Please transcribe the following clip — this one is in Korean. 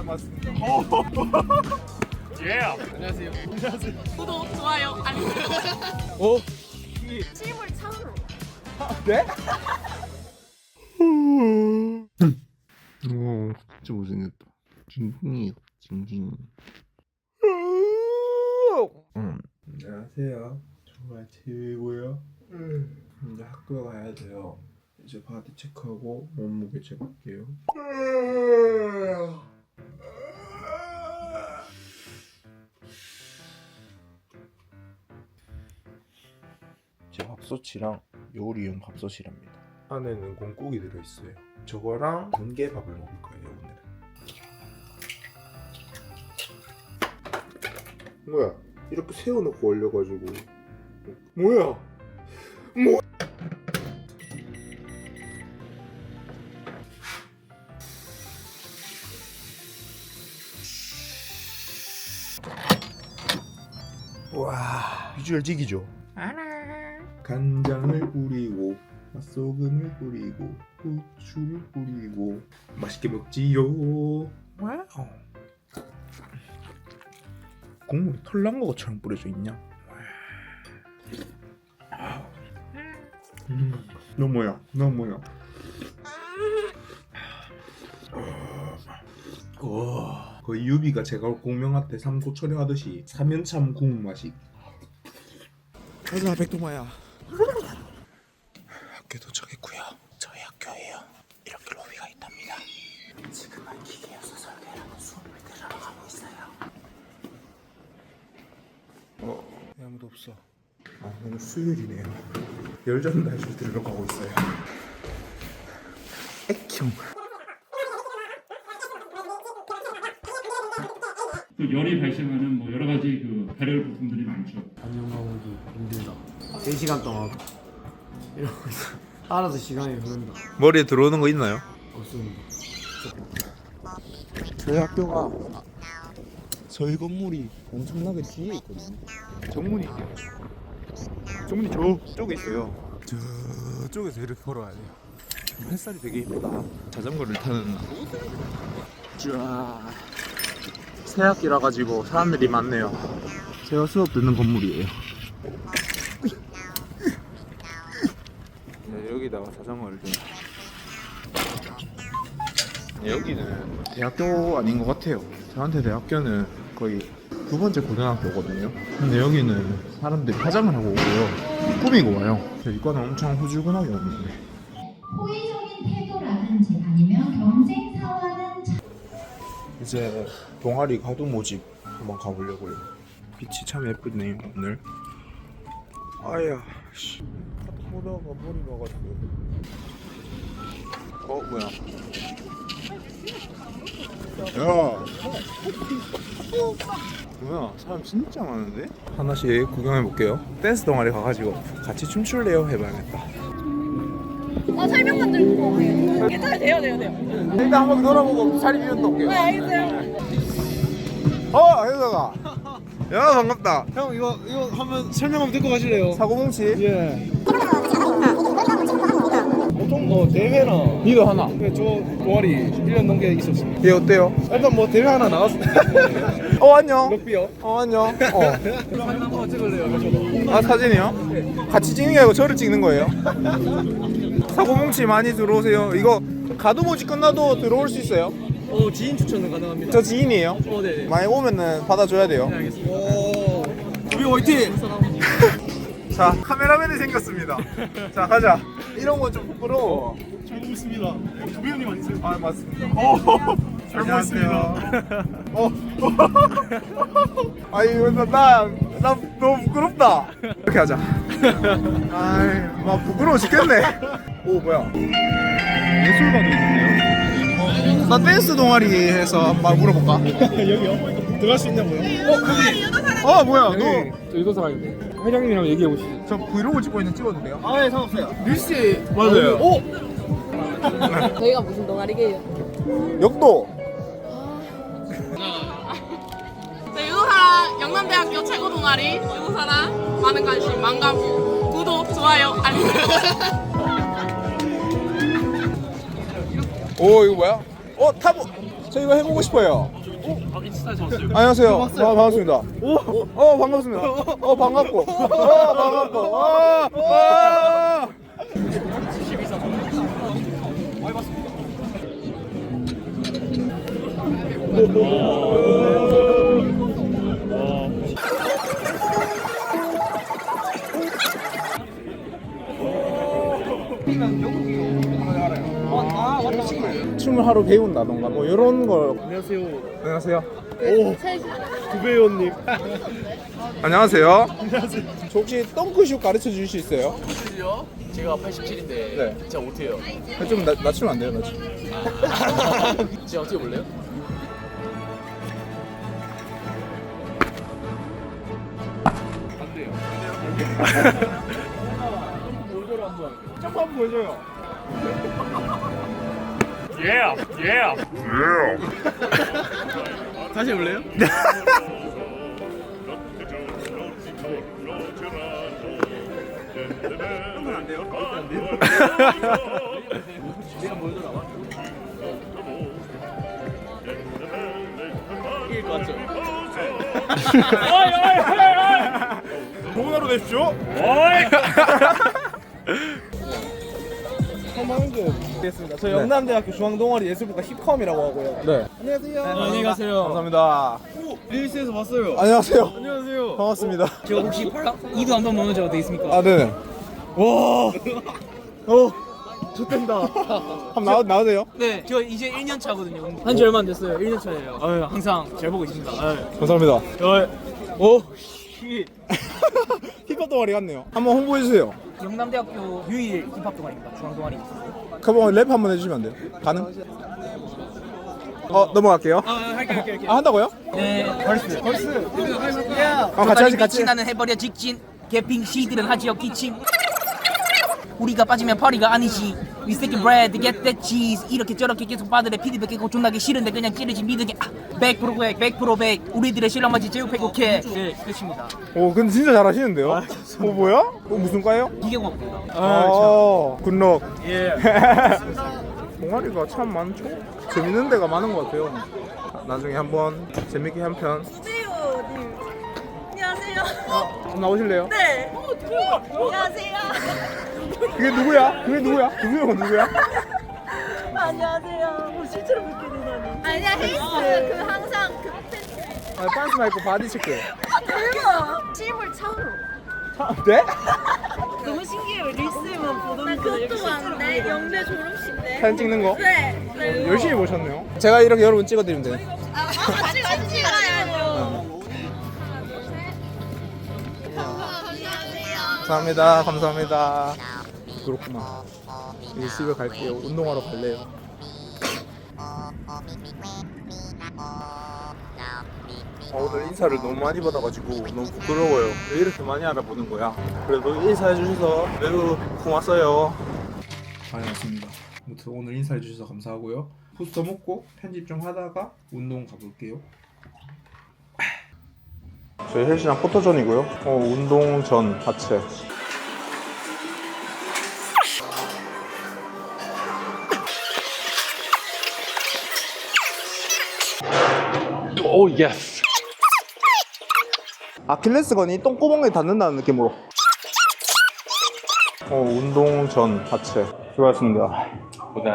아 맞습니다. 예. 안녕하세요. 구독, 좋아요, 알림. 오. 실물 참으로. 네? 오, 진짜 못생겼다. 징징이, 징징. 음. 안녕하세요. 정말 최고요. 이제 학교 가야 돼요. 이제 바디 체크하고 몸무게 재볼게요. 제 밥솥이랑 요리용 밥솥이랍니다. 안에는 공국이 들어있어요. 저거랑 공개밥을 먹을 거예요 오늘은. 뭐야? 이렇게 세워놓고 올려가지고 뭐야? 뭐? 와 비주얼 찍이죠? 간장을 뿌리고 맛소금을 뿌리고 후추를 뿌리고 맛있게 먹지요. 와우. 국물이 털난 것처럼 뿌려져 있냐? 음, 너 뭐야? 너 뭐야? 와, 거의 유비가 제가 공명한테 삼고 처리하듯이 사면참 국물 맛이. 가자 백동마야. 학교 도착했고요. 저희 학교예요. 이렇게 로비가 있답니다. 지금은 기계여서 설계라는 수업을 들으러 가고 있어요. 어, 왜 아무도 없어. 아, 오늘 수요일이네요. 열전달실 들으러 가고 있어요. 액형. 또 열이 발생하는 뭐 여러 가지 그 발열 부품들이 많죠. 안녕 나오기 힘들다 3시간 동안 이러고 있어 알아서 시간이 흐른다 머리에 들어오는 거 있나요? 없습니다 저희 학교가 저희 건물이 엄청나게 뒤에 있거든요. 정문이 정문이 저쪽에 있어요. 저쪽에서 이렇게 걸어야 돼요. 햇살이 되게 이쁘다. 자전거를 타는 날. 쫙. 새 학기라 가지고 사람들이 많네요. 제가 수업 듣는 건물이에요. 네, 여기다가 자전거를 좀. 네, 여기는 대학교 아닌 것 같아요. 저한테 대학교는 거의 두 번째 고등학교거든요. 근데 여기는 사람들이 화장을 하고 오고요. 꾸미고 와요. 이과는 엄청 후줄근하게 오는데. 호의적인 태도라든지 아니면 경쟁 사와는 이제 동아리 가두 모집 한번 가보려고요. 빛이 참 예쁘네요 오늘. 아야, 씨. 카드 보다가 머리 가가지고. 어 뭐야? 야. 뭐야 사람 진짜 많은데? 하나씩 구경해 볼게요. 댄스 동아리 가가지고 같이 춤출래요 해봐야겠다. 어, 설명만 들고 가요. 괜찮아요, 돼요, 돼요, 돼요. 일단 한번 돌아보고 자리 비웠다 올게요. 네, 알겠어요. 어, 혜서가. 야, 반갑다. 형 이거 이거 한번 설명 한번 듣고 가실래요? 사고뭉치. 예 보통 뭐 대회나 니도 하나. 네, 저 동아리 1년 넘게 있었습니다 얘 어때요? 일단 뭐 대회 하나 나갔습니다 어, 안녕. 럭비요 어, 안녕. 어. 사진 한번 찍을래요 저도 아, 사진이요? 같이 찍는 게 아니고 저를 찍는 거예요? 사고뭉치 많이 들어오세요. 이거 가두모지 끝나도 들어올 수 있어요? 어 지인 추천은 가능합니다 저 지인이에요. 어 네네 많이 오면은 받아줘야 돼요. 알겠습니다 오 우리 화이팅 자, 카메라맨이 생겼습니다. 자, 가자. 이런 건 좀 부끄러워. 잘 보고 있습니다. 조배우님 아니세요? 아, 맞습니다. 어, 잘 보겠습니다. 어. 아니, 나, 나, 나 너무 부끄럽다. 이렇게 하자. 아이, 막 부끄러워 죽겠네. 오, 뭐야. 예술가도. 나 댄스 동아리 해서 한번 물어볼까? 여기요? 들어갈 수 있냐고요? 어, 뭐야, 너. 저 유도 사람인데 회장님이랑 얘기해 보시죠 저 브이로그 찍고 있는 찍어도 돼요? 아 예 상관없어요 뉴스 맞아요 오! 저희가 무슨 동아리게요? 역도. 네, 유도사랑 영남대학교 최고 동아리 유도사랑 많은 관심 망가부 구독, 좋아요, 알림. 오, 이거 뭐야? 어, 타보. 저 이거 해보고 싶어요. 안녕하세요. 아, 반갑습니다. 오, 어 반갑습니다. 어 반갑고. 어 반갑고. 어, 어. 춤을 하루 배운다던가 뭐 이런 걸. 안녕하세요. 안녕하세요. 오, 구배우님. 안녕하세요. 안녕하세요. 저 혹시 덩크슛 가르쳐 주실 수 있어요? 제가 87인데 네. 진짜 못해요. 좀 낮, 낮추면 안 돼요, 낮추. 진짜 어떻게 볼래요? 점프 한번 보여줘요. 다시 해볼래요? 이길 것 같죠? 좋은 하루 되십시오. 됐습니다. 저 영남대학교 중앙동아리 예술부과 힙컴이라고 하고요. 네. 안녕하세요. 안녕히 가세요. 감사합니다. 릴스에서 봤어요. 안녕하세요. 안녕하세요. 반갑습니다. 제가 혹시 이도 한번 먹는 적가 돼 있습니까? 아, 네네. 와. 어. 좋댄다. 한번 나와, 나와도 돼요? 네, 저 이제 1년 차거든요. 한 지 얼마 안 됐어요. 1년 차예요. 아유, 항상 잘 보고 있습니다. 아유. 감사합니다. 어, 오, 씨. 힙합 동아리 같네요. 한번 홍보해 주세요. 영남대학교 유일 힙합 동아리입니다. 중앙 동아리. 그럼 랩 한번 해주시면 안 돼요? 가능? 어, 넘어갈게요. 아, 할게, 할게, 할게. 아, 한다고요? 네, 벌스. 벌스. 야. 아, 같이 하지, 같이. 나는 해버려 직진. 개핑 시들은 하지요 기침. 우리가 빠지면 파리가 아니지. We stick bread, get that cheese. 이렇게 저렇게 계속 받으래 피드백 깨고 존나게 싫은데 그냥 찌르지 믿으게. 아, 100% 100, 100% 100. 우리들의 실력마치 제우 백곡해. 네, 끝입니다. 오, 근데 진짜 잘하시는데요? 어, 뭐야? 어, 무슨 과요? 기계공학입니다. 아, 굿럭. 예. 동아리가 참 많죠? 재밌는 데가 많은 것 같아요. 나중에 한번 재밌게 한 편. 세요님 안녕하세요. 한번 나오실래요? 네. 안녕하세요. 그게 누구야? 그게 누구야? 누구야? 누구야? 안녕하세요. 뭐 실제로 뵙게 되다니. 아니야 헬스 그 항상 그 팬츠. 아, 빤스 마이크 바디 체크. 대박. 실물 처음으로. 네? 너무 신기해요. 릴스에만 보던 거. 그것도 많네. 영대 졸업식 때. 사진 찍는 거? 네. 네. 열심히 보셨네요. 제가 이렇게 여러분 찍어드리면 돼요. 아, 같이 같이 찍어야죠. 감사합니다. 감사합니다. 그렇구나. 이제 집에 갈게요. 운동하러 갈래요. 아, 오늘 인사를 너무 많이 받아가지고 너무 부끄러워요. 왜 이렇게 많이 알아보는 거야? 그래도 인사해 주셔서 매우 고맙어요. 다녀왔습니다. 아무튼 오늘 인사해 주셔서 감사하고요. 포스터 먹고 편집 좀 하다가 운동 가볼게요. 저희 헬스장 포토존이고요. 어, 운동 전 하체. 오 예스. 아킬레스건이 똥구멍에 닿는다는 느낌으로. 어, 운동 전 하체. 수고하셨습니다. 고생